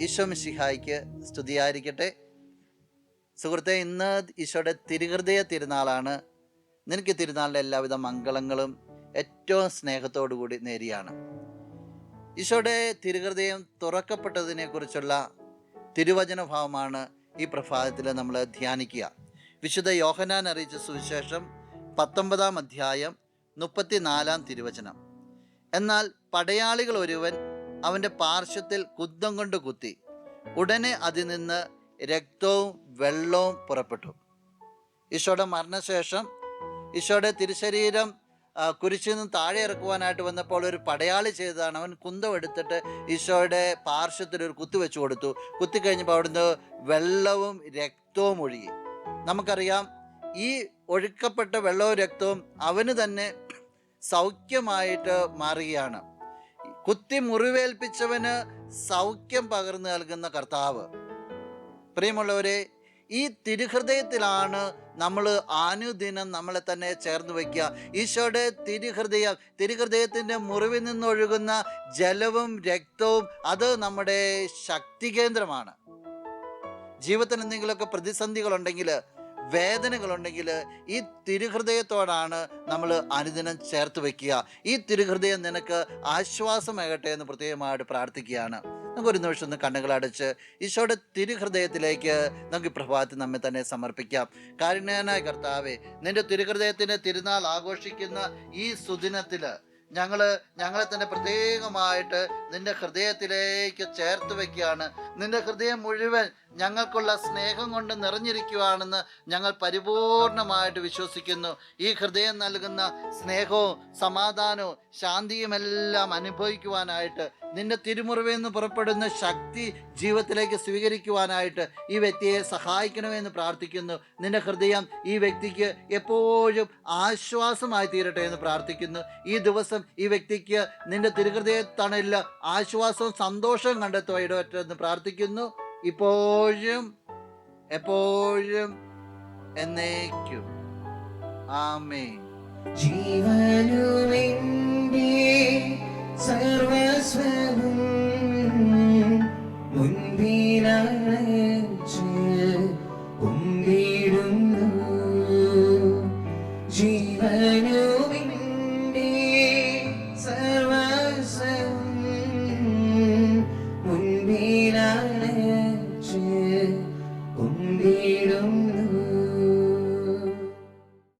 ഈശോ മിശിഹായിക്ക് സ്തുതിയായിരിക്കട്ടെ. സുഹൃത്തെ ഇന്ന് ഈശോയുടെ തിരുഹൃദയ തിരുനാളാണ്. നിനക്ക് തിരുനാളിന്റെ എല്ലാവിധ മംഗളങ്ങളും ഏറ്റവും സ്നേഹത്തോടു കൂടി നേരിയാണ്. ഈശോയുടെ തിരുഹൃദയം തുറക്കപ്പെട്ടതിനെക്കുറിച്ചുള്ള തിരുവചന ഭാവമാണ് ഈ പ്രഭാതത്തിൽ നമ്മൾ ധ്യാനിക്കുക. വിശുദ്ധ യോഹനാൻ അറിയിച്ച സുവിശേഷം പത്തൊമ്പതാം അധ്യായം മുപ്പത്തിനാലാം തിരുവചനം. എന്നാൽ പടയാളികൾ ഒരുവൻ അവന്റെ പാർശ്വത്തിൽ കുന്തം കൊണ്ട് കുത്തി. ഉടനെ അതിൽ നിന്ന് രക്തവും വെള്ളവും പുറപ്പെട്ടു. ഈശോയുടെ മരണശേഷം ഈശോയുടെ തിരുശരീരം കുരിശിൽ നിന്ന് താഴെ ഇറക്കുവാനായിട്ട് വന്നപ്പോൾ ഒരു പടയാളി ചെയ്തതാണ്. അവൻ കുന്തം എടുത്തിട്ട് ഈശോയുടെ പാർശ്വത്തിൽ ഒരു കുത്തി വെച്ചു കൊടുത്തു. കുത്തി കഴിഞ്ഞപ്പോൾ അവിടുന്ന് വെള്ളവും രക്തവും ഒഴുകി. നമുക്കറിയാം ഈ ഒഴുക്കപ്പെട്ട വെള്ളവും രക്തവും അവന് തന്നെ സൗഖ്യമായിട്ട് മാറുകയാണ്. കുത്തി മുറിവേൽപ്പിച്ചവന് സൗഖ്യം പകർന്നു നൽകുന്ന കർത്താവ്. പ്രിയമുള്ളവരെ ഈ തിരുഹൃദയത്തിലാണ് നമ്മൾ ആനുദിനം നമ്മളെ തന്നെ ചേർന്ന് വയ്ക്കുക. ഈശോയുടെ തിരുഹൃദയം തിരുഹൃദയത്തിന്റെ മുറിവിൽ നിന്നൊഴുകുന്ന ജലവും രക്തവും അത് നമ്മുടെ ശക്തി കേന്ദ്രമാണ് ജീവിതത്തിൽ എന്തെങ്കിലുമൊക്കെ പ്രതിസന്ധികളുണ്ടെങ്കിൽ വേദനകളുണ്ടെങ്കിൽ ഈ തിരുഹൃദയത്തോടാണ് നമ്മൾ അനുദിനം ചേർത്ത് വയ്ക്കുക. ഈ തിരുഹൃദയം നിനക്ക് ആശ്വാസമാകട്ടെ എന്ന് പ്രത്യേകമായിട്ട് പ്രാർത്ഥിക്കുകയാണ്. നമുക്കൊരു നിമിഷം ഒന്ന് കണ്ണുകളടച്ച് ഈശോയുടെ തിരുഹൃദയത്തിലേക്ക് നമുക്ക് പ്രഭാതത്തിൽ നമ്മെ തന്നെ സമർപ്പിക്കാം. കാരുണ്യനായ കർത്താവെ നിന്റെ തിരുഹൃദയത്തിന്റെ തിരുനാൾ ആഘോഷിക്കുന്ന ഈ സുദിനത്തിൽ ഞങ്ങൾ ഞങ്ങളെ തന്നെ പ്രത്യേകമായിട്ട് നിന്റെ ഹൃദയത്തിലേക്ക് ചേർത്ത് വെക്കുകയാണ് നിന്റെ ഹൃദയം മുഴുവൻ ഞങ്ങൾക്കുള്ള സ്നേഹം കൊണ്ട് നിറഞ്ഞിരിക്കുകയാണെന്ന് ഞങ്ങൾ പരിപൂർണമായിട്ട് വിശ്വസിക്കുന്നു. ഈ ഹൃദയം നൽകുന്ന സ്നേഹവും സമാധാനവും ശാന്തിയുമെല്ലാം അനുഭവിക്കുവാനായിട്ട് നിന്റെ തിരുമുറിവിൽ നിന്ന് പുറപ്പെടുന്ന ശക്തി ജീവിതത്തിലേക്ക് സ്വീകരിക്കുവാനായിട്ട് ഈ വ്യക്തിയെ സഹായിക്കണമെന്ന് പ്രാർത്ഥിക്കുന്നു. നിന്റെ ഹൃദയം ഈ വ്യക്തിക്ക് എപ്പോഴും ആശ്വാസമായി തീരട്ടെ എന്ന് പ്രാർത്ഥിക്കുന്നു. ഈ ദിവസം ഈ വ്യക്തിക്ക് നിന്റെ തിരുഹൃദയത്തണലിൽ ആശ്വാസവും സന്തോഷവും കണ്ടെത്തുക ഇടപെട്ടെന്ന് പ്രാർത്ഥിക്കുന്നു. ഇപ്പോഴും എപ്പോഴും എന്നേക്കും. ആമേ ജീവനുമെന്റെ